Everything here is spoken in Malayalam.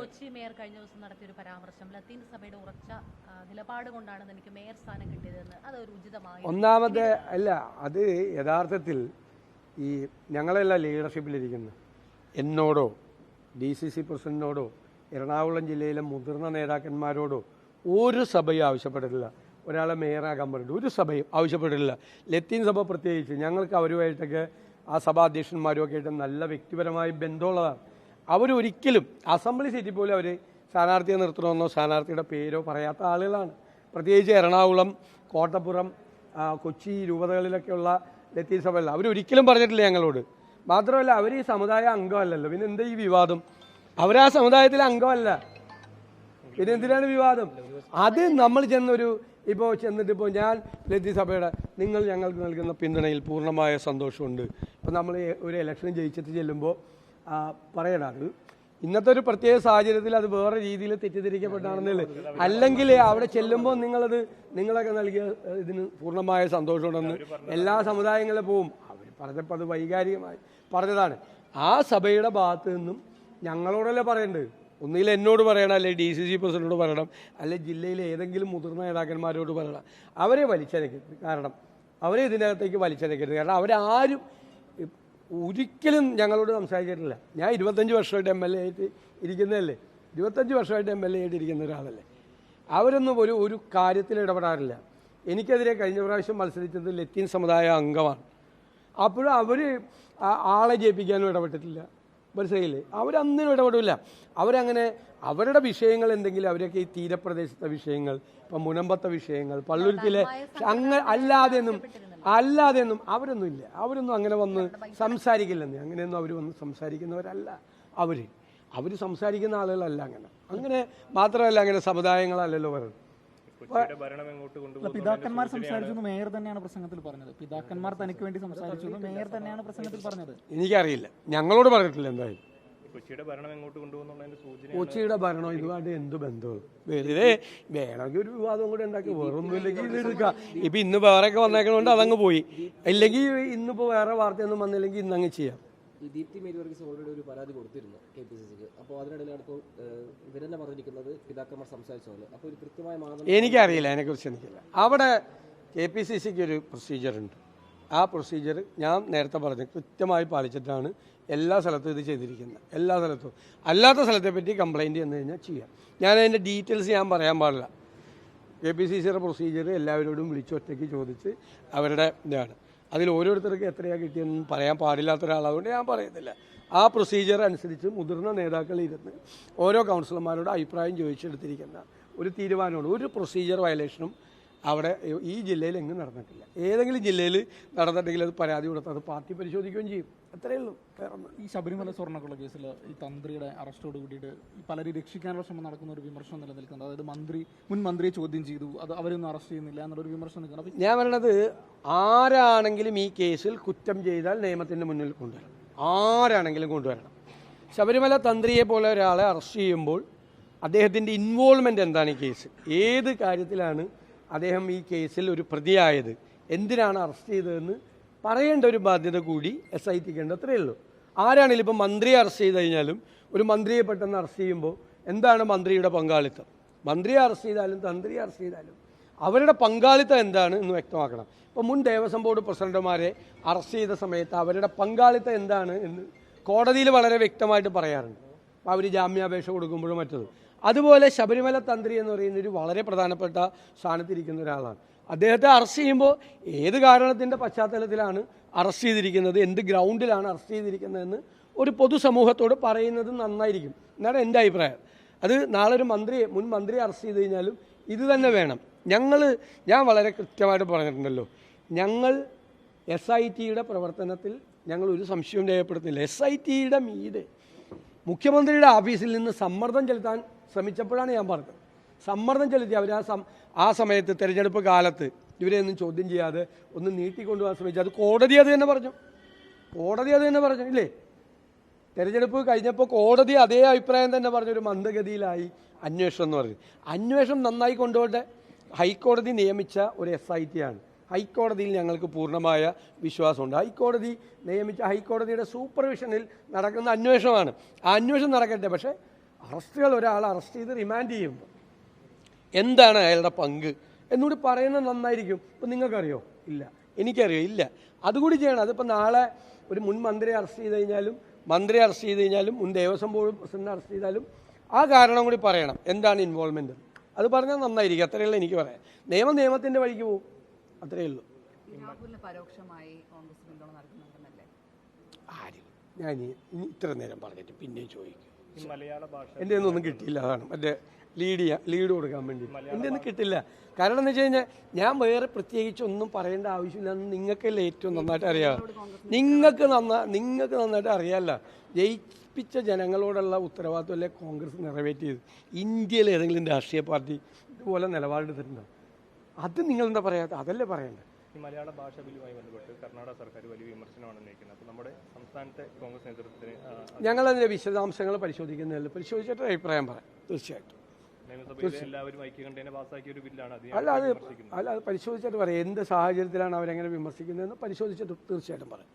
കൊച്ചി മേയർ കഴിഞ്ഞ ദിവസം നടത്തിയ ഒരു പരാമർശം. ലത്തീൻ സഭയുടെ ഉറച്ച നിലപാട് കൊണ്ടാണ് തനിക്ക് മേയർ സ്ഥാനം കിട്ടിയതെന്ന്. അത് ഒരു ഉചിതമായി ഒന്നാമത് അല്ല അത് യഥാർത്ഥത്തിൽ ഈ ഞങ്ങളല്ല ലീഡർഷിപ്പിലിരിക്കുന്നു എന്നോടോ ഡി സി സി പ്രസിഡന്റിനോടോ എറണാകുളം ജില്ലയിലെ മുതിർന്ന നേതാക്കന്മാരോടോ ഒരു സഭയും ആവശ്യപ്പെട്ടിട്ടില്ല. ഒരാളെ മേയറാകാൻ പറഞ്ഞിട്ട് ഒരു സഭയും ആവശ്യപ്പെട്ടിട്ടില്ല. ലത്തീൻ സഭ പ്രത്യേകിച്ച് ഞങ്ങൾക്ക് അവരുമായിട്ടൊക്കെ ആ സഭാധ്യക്ഷന്മാരും ഒക്കെ ആയിട്ട് നല്ല വ്യക്തിപരമായ ബന്ധമുള്ളതാണ്. അവരൊരിക്കലും അസംബ്ലി സീറ്റിൽ പോലും അവർ സ്ഥാനാർത്ഥിയെ നിർത്തണമെന്നോ സ്ഥാനാർത്ഥിയുടെ പേരോ പറയാത്ത ആളുകളാണ്. പ്രത്യേകിച്ച് എറണാകുളം കോട്ടപ്പുറം കൊച്ചി രൂപതകളിലൊക്കെയുള്ള ലത്തീൻ സഭകളിൽ. അവരൊരിക്കലും പറഞ്ഞിട്ടില്ല ഞങ്ങളോട്. മാത്രമല്ല അവർ ഈ സമുദായ അംഗമല്ലല്ലോ. പിന്നെ എന്താ ഈ വിവാദം? അവരാ സമുദായത്തിലെ അംഗമല്ല. പിന്നെ എന്തിനാണ് വിവാദം? അത് നമ്മൾ ചെന്നൊരു ഇപ്പോൾ ചെന്നിട്ട് ഇപ്പോൾ ഞാൻ ലത്തീൻ സഭയുടെ നിങ്ങൾ ഞങ്ങൾക്ക് നൽകുന്ന പിന്തുണയിൽ പൂർണമായ സന്തോഷമുണ്ട്. ഇപ്പം നമ്മൾ ഒരു ഇലക്ഷൻ ജയിച്ചിട്ട് ചെല്ലുമ്പോൾ പറയണം അത്. ഇന്നത്തെ ഒരു പ്രത്യേക സാഹചര്യത്തിൽ അത് വേറെ രീതിയിൽ തെറ്റിദ്ധരിക്കപ്പെട്ടാണെന്നല്ലേ അല്ലെങ്കിൽ അവിടെ ചെല്ലുമ്പോൾ നിങ്ങളത് നിങ്ങളൊക്കെ നൽകിയ ഇതിന് പൂർണമായ സന്തോഷമുണ്ടെന്ന് എല്ലാ സമുദായങ്ങളിലും പോവും. അവർ പറഞ്ഞപ്പോൾ അത് വൈകാരികമായി പറഞ്ഞതാണ്. ആ സഭയുടെ ഭാഗത്ത് നിന്നും ഞങ്ങളോടല്ലേ പറയേണ്ടത് ഒന്നുകിൽ എന്നോട് പറയണം അല്ലെങ്കിൽ ഡി സി സി പ്രസിഡന്റിനോട് പറയണം അല്ലെങ്കിൽ ജില്ലയിലെ ഏതെങ്കിലും മുതിർന്ന നേതാക്കന്മാരോട് പറയണം. അവരെ വലിച്ചരക്കരുത്. കാരണം അവരെ ഇതിനകത്തേക്ക് വലിച്ചരക്കരുത്. കാരണം അവരാരും ഒരിക്കലും ഞങ്ങളോട് സംസാരിച്ചിട്ടില്ല. ഞാൻ ഇരുപത്തഞ്ച് വർഷമായിട്ട് എം എൽ എ ആയിട്ട് ഇരിക്കുന്നതല്ലേ? ഇരുപത്തഞ്ച് വർഷമായിട്ട് എം എൽ എ ആയിട്ട് ഇരിക്കുന്ന ഒരാളല്ലേ. അവരൊന്നും ഒരു ഒരു കാര്യത്തിൽ ഇടപെടാറില്ല. എനിക്കെതിരെ കഴിഞ്ഞ പ്രാവശ്യം മത്സരിച്ചത് ലത്തീൻ സമുദായ അംഗമാണ്. അപ്പോഴും അവർ ആളെ ജയിപ്പിക്കാനും ഇടപെട്ടിട്ടില്ല. മനസ്സിലായില്ലേ? അവരന്നിനും ഇടപെടില്ല. അവരങ്ങനെ അവരുടെ വിഷയങ്ങൾ എന്തെങ്കിലും അവരൊക്കെ ഈ തീരപ്രദേശത്തെ വിഷയങ്ങൾ ഇപ്പം മുനമ്പത്തെ വിഷയങ്ങൾ പള്ളുരുത്തിലെ അങ്ങ അല്ലാതെയൊന്നും അല്ലാതെയൊന്നും അവരൊന്നും ഇല്ല. അവരൊന്നും അങ്ങനെ വന്ന് സംസാരിക്കില്ലെന്ന്. അങ്ങനെയൊന്നും അവർ വന്ന് സംസാരിക്കുന്നവരല്ല അവർ. അവർ സംസാരിക്കുന്ന ആളുകളല്ല അങ്ങനെ. അങ്ങനെ മാത്രമല്ല അങ്ങനെ സമുദായങ്ങളല്ലല്ലോ പറയുന്നത്. പിതാക്കന്മാർ സംസാരിച്ചു മേയർ തന്നെയാണ് പ്രസംഗത്തിൽ പറഞ്ഞത്. പിതാക്കന്മാർ തനിക്ക് വേണ്ടി സംസാരിച്ചു മേയർ തന്നെയാണ് പ്രസംഗത്തിൽ പറഞ്ഞത്. എനിക്കറിയില്ല. ഞങ്ങളോട് പറഞ്ഞിട്ടില്ല എന്തായാലും. കൊച്ചിയുടെ ഭരണം എങ്ങോട്ട് കൊണ്ടുപോകുന്നുള്ളതിന്റെ സൂചന കൊച്ചിയുടെ ഭരണം ഇതുമായിട്ട് എന്ത് ബന്ധവും? വെറുതെ വേണമെങ്കിൽ ഒരു വിവാദം കൂടെ ഉണ്ടാക്കി. വേറൊന്നും ഇല്ലെങ്കിൽ ഇത് എടുക്കാം. ഇപ്പൊ ഇന്ന് വേറെയൊക്കെ വന്നേക്കണോണ്ട് അതങ്ങ് പോയി. ഇല്ലെങ്കിൽ ഇന്നിപ്പോ വേറെ വാർത്തയൊന്നും വന്നില്ലെങ്കിൽ ഇന്നങ്ങ് ചെയ്യാം. ഈ ദീപ്തി മേരി വർഗീസ് ഓൾറെഡി ഒരു പരാതി കൊടുത്തിരുന്നു കെ പി സി സിക്ക്. അപ്പോൾ അതിനിടയിലാണ് ഇപ്പോൾ ഇവരെന്നെ പറഞ്ഞിരിക്കുന്നത് പിതാക്കന്മാർ സംസാരിച്ച അപ്പോൾ ഒരു കൃത്യമായ മാനദണ്ഡം എനിക്കറിയില്ല അതിനെക്കുറിച്ച് എനിക്കില്ല അവിടെ കെ പി സി സിക്ക് ഒരു പ്രൊസീജിയർ ഉണ്ട്. ആ പ്രൊസീജിയർ ഞാൻ നേരത്തെ പറഞ്ഞു കൃത്യമായി പാലിച്ചിട്ടാണ് എല്ലാ സ്ഥലത്തും ഇത് ചെയ്തിരിക്കുന്നത്. എല്ലാ സ്ഥലത്തും. അല്ലാത്ത സ്ഥലത്തെ പറ്റി കംപ്ലൈന്റ് ചെന്ന് കഴിഞ്ഞാൽ ചെയ്യാം. ഞാൻ അതിന്റെ ഡീറ്റെയിൽസ് ഞാൻ പറയാൻ പാടില്ല. കെ പി സി സിയുടെ പ്രൊസീജിയർ എല്ലാവരോടും വിളിച്ചൊറ്റയ്ക്ക് ചോദിച്ച് അവരുടെ ഇതാണ്. അതിൽ ഓരോരുത്തർക്ക് എത്രയാണ് കിട്ടിയെന്ന് പറയാൻ പാടില്ലാത്ത ഒരാളായതുകൊണ്ട് ഞാൻ പറയുന്നില്ല. ആ പ്രൊസീജിയർ അനുസരിച്ച് മുതിർന്ന നേതാക്കൾ ഇരുന്ന് ഓരോ കൗൺസിലർമാരോട് അഭിപ്രായം ചോദിച്ചെടുത്തിരിക്കുന്ന ഒരു തീരുമാനമാണ്. ഒരു പ്രൊസീജിയർ വയലേഷനും അവിടെ ഈ ജില്ലയിൽ എങ്ങും നടന്നിട്ടില്ല. ഏതെങ്കിലും ജില്ലയിൽ നടന്നിട്ടുണ്ടെങ്കിൽ അത് പരാതി കൊടുത്ത് അത് പാർട്ടി പരിശോധിക്കുകയും ചെയ്യും. അത്രയേ ഉള്ളൂ. വേറെ ഈ ശബരിമല സ്വർണക്കുള്ള കേസിൽ ഈ തന്ത്രിയുടെ അറസ്റ്റോട് കൂടിയിട്ട് പലരെ പലരും രക്ഷിക്കാനുള്ള ശ്രമം നടക്കുന്ന ഒരു വിമർശനം നിലനിൽക്കുന്നത് അതായത് മന്ത്രി മുൻ മന്ത്രിയെ ചോദ്യം ചെയ്തു. അത് അവരൊന്നും അറസ്റ്റ് ചെയ്യുന്നില്ല എന്നുള്ളൊരു വിമർശനം നിൽക്കുന്നത് ഞാൻ പറയണത് ആരാണെങ്കിലും ഈ കേസിൽ കുറ്റം ചെയ്താൽ നിയമത്തിന്റെ മുന്നിൽ കൊണ്ടുവരണം. ആരാണെങ്കിലും കൊണ്ടുവരണം. ശബരിമല തന്ത്രിയെ പോലെ ഒരാളെ അറസ്റ്റ് ചെയ്യുമ്പോൾ അദ്ദേഹത്തിന്റെ ഇൻവോൾവ്മെന്റ് എന്താണ് ഈ കേസ് ഏത് കാര്യത്തിലാണ് അദ്ദേഹം ഈ കേസിൽ ഒരു പ്രതിയായത്. എന്തിനാണ് അറസ്റ്റ് ചെയ്തതെന്ന് പറയേണ്ട ഒരു ബാധ്യത കൂടി എസ് ഐ ടിക്കേണ്ട അത്രയേ ഉള്ളൂ. ആരാണെങ്കിലും ഇപ്പം മന്ത്രിയെ അറസ്റ്റ് ചെയ്ത് കഴിഞ്ഞാലും ഒരു മന്ത്രിയെ പെട്ടെന്ന് അറസ്റ്റ് ചെയ്യുമ്പോൾ എന്താണ് മന്ത്രിയുടെ പങ്കാളിത്തം? മന്ത്രിയെ അറസ്റ്റ് ചെയ്താലും തന്ത്രിയെ അറസ്റ്റ് ചെയ്താലും അവരുടെ പങ്കാളിത്തം എന്താണ് എന്ന് വ്യക്തമാക്കണം. ഇപ്പോൾ മുൻ ദേവസ്വം ബോർഡ് പ്രസിഡന്റുമാരെ അറസ്റ്റ് ചെയ്ത സമയത്ത് അവരുടെ പങ്കാളിത്തം എന്താണ് എന്ന് കോടതിയിൽ വളരെ വ്യക്തമായിട്ട് പറയാറുണ്ട്. അപ്പോൾ അവർ ജാമ്യാപേക്ഷ കൊടുക്കുമ്പോഴും മറ്റത്. അതുപോലെ ശബരിമല തന്ത്രി എന്ന് പറയുന്ന ഒരു വളരെ പ്രധാനപ്പെട്ട സ്ഥാനത്തിരിക്കുന്ന ഒരാളാണ്. അദ്ദേഹത്തെ അറസ്റ്റ് ചെയ്യുമ്പോൾ ഏത് കാരണത്തിന്റെ പശ്ചാത്തലത്തിലാണ് അറസ്റ്റ് ചെയ്തിരിക്കുന്നത് എന്ത് ഗ്രൗണ്ടിലാണ് അറസ്റ്റ് ചെയ്തിരിക്കുന്നതെന്ന് ഒരു പൊതുസമൂഹത്തോട് പറയുന്നത് നന്നായിരിക്കും. എന്നാണ് എന്റെ അഭിപ്രായം. അത് നാളെ ഒരു മന്ത്രിയെ മുൻ മന്ത്രിയെ അറസ്റ്റ് ചെയ്ത് കഴിഞ്ഞാലും ഇത് തന്നെ വേണം. ഞങ്ങൾ ഞാൻ വളരെ കൃത്യമായിട്ട് പറഞ്ഞിട്ടുണ്ടല്ലോ. ഞങ്ങൾ എസ് ഐ ടിയുടെ പ്രവർത്തനത്തിൽ ഞങ്ങൾ ഒരു സംശയവും രേഖപ്പെടുത്തുന്നില്ല. എസ് ഐ ടിയുടെ മീതെ മുഖ്യമന്ത്രിയുടെ ഓഫീസിൽ നിന്ന് സമ്മർദ്ദം ചെലുത്താൻ ശ്രമിച്ചപ്പോഴാണ് ഞാൻ പറഞ്ഞത്. സമ്മർദ്ദം ചെലുത്തി അവർ ആ സം ആ സമയത്ത് തെരഞ്ഞെടുപ്പ് കാലത്ത് ഇവരെയൊന്നും ചോദ്യം ചെയ്യാതെ ഒന്ന് നീട്ടിക്കൊണ്ടുപോകാൻ ശ്രമിച്ചു. അത് കോടതി അത് തന്നെ പറഞ്ഞു. കോടതി അത് തന്നെ പറഞ്ഞു ഇല്ലേ? തെരഞ്ഞെടുപ്പ് കഴിഞ്ഞപ്പോൾ കോടതി അതേ അഭിപ്രായം തന്നെ പറഞ്ഞു പറഞ്ഞൊരു മന്ദഗതിയിലായി അന്വേഷണം എന്ന് പറഞ്ഞു. അന്വേഷണം നന്നായി കൊണ്ടുപോകട്ടെ. ഹൈക്കോടതി നിയമിച്ച ഒരു എസ് ഐ ടി ആണ്. ഹൈക്കോടതിയിൽ ഞങ്ങൾക്ക് പൂർണമായ വിശ്വാസമുണ്ട്. ഹൈക്കോടതി നിയമിച്ച ഹൈക്കോടതിയുടെ സൂപ്പർവിഷനിൽ നടക്കുന്ന അന്വേഷണമാണ്. ആ അന്വേഷണം നടക്കട്ടെ പക്ഷേ അറസ്റ്റുകൾ ഒരാൾ അറസ്റ്റ് ചെയ്ത് റിമാൻഡ് ചെയ്യുമ്പോൾ എന്താണ് അയാളുടെ പങ്ക്? എന്നുകൂടി പറയുന്നത് നന്നായിരിക്കും. ഇപ്പം നിങ്ങൾക്കറിയോ? ഇല്ല. എനിക്കറിയോ? ഇല്ല. അതുകൂടി ചെയ്യണം. അതിപ്പോൾ നാളെ ഒരു മുൻ മന്ത്രിയെ അറസ്റ്റ് ചെയ്ത് കഴിഞ്ഞാലും മന്ത്രി അറസ്റ്റ് ചെയ്ത് കഴിഞ്ഞാലും മുൻ ദേവസ്വം ബോർഡ് പ്രസിഡന്റ് അറസ്റ്റ് ചെയ്താലും ആ കാരണം കൂടി പറയണം. എന്താണ് ഇൻവോൾവ്മെന്റ് അത് പറഞ്ഞാൽ നന്നായിരിക്കും. അത്രയുള്ള എനിക്ക് പറയാം നിയമം നിയമത്തിന്റെ വഴിക്ക് പോകും. അത്രയേ ഉള്ളൂ. പരോക്ഷമായി കോൺഗ്രസ് പിന്തുണ നൽകുന്നുണ്ടെന്നല്ലേ? ആര്? ഞാൻ ഇത്ര നേരം പറഞ്ഞിട്ട് പിന്നെയും ചോദിക്കും. ഈ മലയാള ഭാഷ എന്റെ ഒന്നും കിട്ടിയില്ല അതാണ്. മറ്റേ ലീഡ് ചെയ്യാൻ ലീഡ് കൊടുക്കാൻ വേണ്ടി. എന്റെ ഒന്നും കിട്ടില്ല കാരണം എന്ന് വെച്ച് കഴിഞ്ഞാൽ ഞാൻ വേറെ പ്രത്യേകിച്ച് ഒന്നും പറയേണ്ട ആവശ്യമില്ലെന്ന് നിങ്ങൾക്കല്ലേ ഏറ്റവും നന്നായിട്ട് അറിയാം. നിങ്ങൾക്ക് നന്നാ നിങ്ങൾക്ക് നന്നായിട്ട് അറിയാമല്ല ജയിപ്പിച്ച ജനങ്ങളോടുള്ള ഉത്തരവാദിത്വമല്ലേ കോൺഗ്രസ് നിറവേറ്റിയത്? ഇന്ത്യയിലെ ഏതെങ്കിലും രാഷ്ട്രീയ പാർട്ടി ഇതുപോലെ നിലപാടെടുത്തിട്ടുണ്ടോ? അത് നിങ്ങൾ എന്താ പറയാ? അതല്ലേ പറയേണ്ടത് ഈ മലയാള ഭാഷ ബില്ലുമായി ബന്ധപ്പെട്ട് കർണാടക സർക്കാർ വലിയ വിമർശനമാണ് ഉന്നയിക്കുന്നത്. അപ്പോൾ നമ്മുടെ സംസ്ഥാനത്തെ കോൺഗ്രസ് നേതൃത്വത്തിന് ഞങ്ങൾ അതിന്റെ വിശദാംശങ്ങൾ പരിശോധിക്കുന്നില്ല പരിശോധിച്ചിട്ട് അഭിപ്രായം പറയാം. തീർച്ചയായിട്ടും. എല്ലാവരും ഐക്യകണ്ഠേന പാസ്സാക്കിയ ഒരു ബില്ലാണ് അല്ല അത് അല്ല അത് പരിശോധിച്ചിട്ട് പറയാം. എന്ത് സാഹചര്യത്തിലാണ് അവരെങ്ങനെ വിമർശിക്കുന്നതെന്ന് പരിശോധിച്ചിട്ട് തീർച്ചയായിട്ടും പറയാം.